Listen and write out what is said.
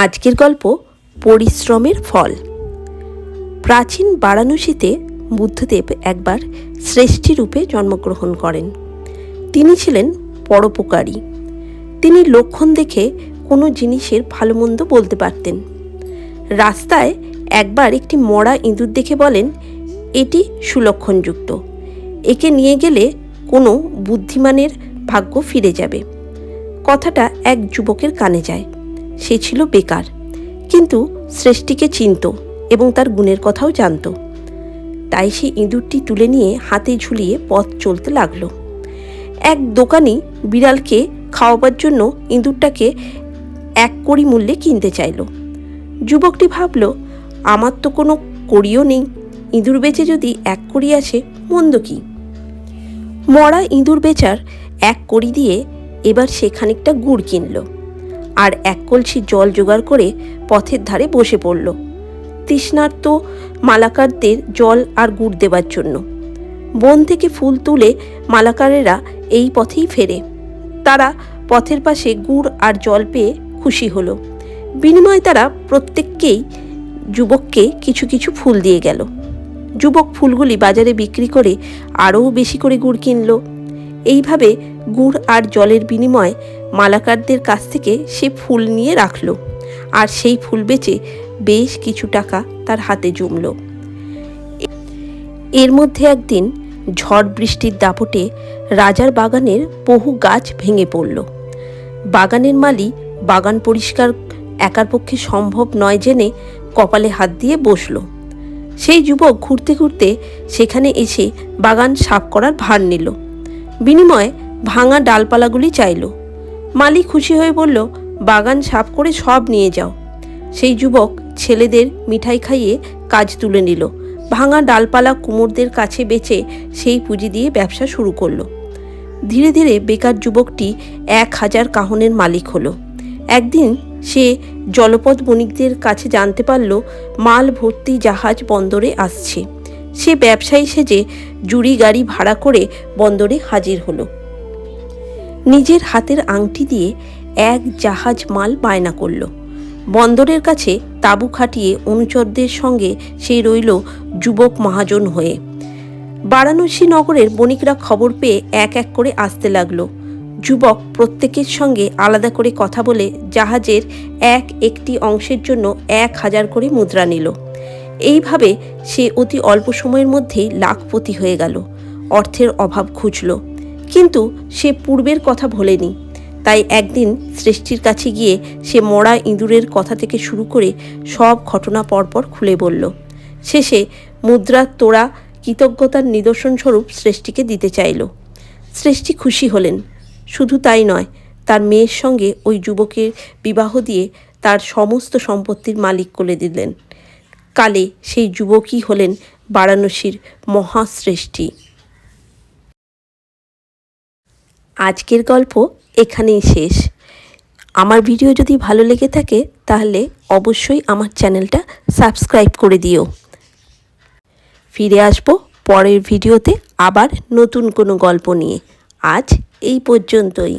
আজকের গল্প পরিশ্রমের ফল। প্রাচীন বারাণসীতে বুদ্ধদেব একবার শ্রেষ্ঠী রূপে জন্মগ্রহণ করেন। তিনি ছিলেন পরোপকারী। তিনি লক্ষণ দেখে কোনো জিনিসের ভালো মন্দ বলতে পারতেন। রাস্তায় একবার একটি মরা ইঁদুর দেখে বলেন, এটি সুলক্ষণযুক্ত। একে নিয়ে গেলে কোনো বুদ্ধিমানের ভাগ্য ফিরে যাবে। কথাটা এক যুবকের কানে যায়। সে ছিল বেকার। কিন্তু সৃষ্টিকে চিনত এবং তার গুণের কথাও জানত। তাই সে ইঁদুরটি তুলে নিয়ে হাতে ঝুলিয়ে পথ চলতে লাগল। এক দোকানি বিড়ালকে খাওয়াবার জন্য ইঁদুরটাকে এক কড়ি মূল্যে কিনতে চাইল। যুবকটি ভাবল, আমার তো কোনো কড়িও নেই। ইঁদুর বেচে যদি এক কড়ি আছে, মন্দ কি? মরা ইঁদুর বেচার এক কড়ি দিয়ে এবার সে খানিকটা গুড় কিনল। আর এক কলসি জল জোগাড় করে পথের ধারে বসে পড়ল। তৃষ্ণার্ত মালাকারদের জল আর গুড় দেবার জন্য। বন থেকে ফুল তুলে মালাকারেরা এই পথেই ফেরে। তারা পথের পাশে গুড় আর জল পেয়ে খুশি হলো। বিনিময়ে তারা প্রত্যেককেই, যুবককে কিছু কিছু ফুল দিয়ে গেল। যুবক ফুলগুলি বাজারে বিক্রি করে আরও বেশি করে গুড় কিনল। এইভাবে গুড় আর জলের বিনিময়ে মালাকারদের কাছ থেকে সে ফুল নিয়ে রাখল। আর সেই ফুল বেচে বেশ কিছু টাকা তার হাতে জমল। এর মধ্যে একদিন ঝড় বৃষ্টির দাপটে রাজার বাগানের বহু গাছ ভেঙে পড়ল। বাগানের মালি বাগান পরিষ্কার একার পক্ষে সম্ভব নয় জেনে কপালে হাত দিয়ে বসল। সেই যুবক ঘুরতে ঘুরতে সেখানে এসে বাগান সাফ করার ভার নিল। বিনিময়ে ভাঙা ডালপালাগুলি চাইল। মালিক খুশি হয়ে বলল, বাগান সাফ করে সব নিয়ে যাও। সেই যুবক ছেলেদের মিঠাই খাইয়ে কাজ তুলে নিল। ভাঙা ডালপালা কুমোরদের কাছে বেচে সেই পুঁজি দিয়ে ব্যবসা শুরু করল। ধীরে ধীরে বেকার যুবকটি এক হাজার কাহনের মালিক হলো। একদিন সে জলপথ বণিকদের কাছে জানতে পারল, মাল ভর্তি জাহাজ বন্দরে আসছে। সে ব্যবসায়ী সেজে জুড়ি গাড়ি ভাড়া করে বন্দরে হাজির হলো। নিজের হাতের আংটি দিয়ে এক জাহাজ মাল বায়না করল। বন্দরের কাছে তাঁবু খাটিয়ে অনুচরদের সঙ্গে সে রইল যুবক মহাজন হয়ে। বারাণসী নগরের বণিকরা খবর পেয়ে এক এক করে আসতে লাগল। যুবক প্রত্যেকের সঙ্গে আলাদা করে কথা বলে জাহাজের এক একটি অংশের জন্য এক হাজার করে মুদ্রা নিল। এইভাবে সে অতি অল্প সময়ের মধ্যেই লাখপতি হয়ে গেল। অর্থের অভাব খুঁজল। কিন্তু সে পূর্বের কথা ভোলেনি। তাই একদিন সৃষ্টির কাছে গিয়ে সে মরা ইঁদুরের কথা থেকে শুরু করে সব ঘটনা পরপর খুলে বলল। শেষে মুদ্রার তোড়া কৃতজ্ঞতার নিদর্শনস্বরূপ সৃষ্টিকে দিতে চাইল। সৃষ্টি খুশি হলেন। শুধু তাই নয়, তার মেয়ের সঙ্গে ওই যুবকের বিবাহ দিয়ে তার সমস্ত সম্পত্তির মালিক করে দিলেন। কালে সেই যুবকই হলেন বারাণসীর মহাশ্রেষ্ঠী আজকের গল্প এখানেই শেষ। আমার ভিডিও যদি ভালো লেগে থাকে, তাহলে অবশ্যই আমার চ্যানেলটা সাবস্ক্রাইব করে দিও। ফিরে আসব পরের ভিডিওতে আবার নতুন কোনো গল্প নিয়ে। আজ এই পর্যন্তই।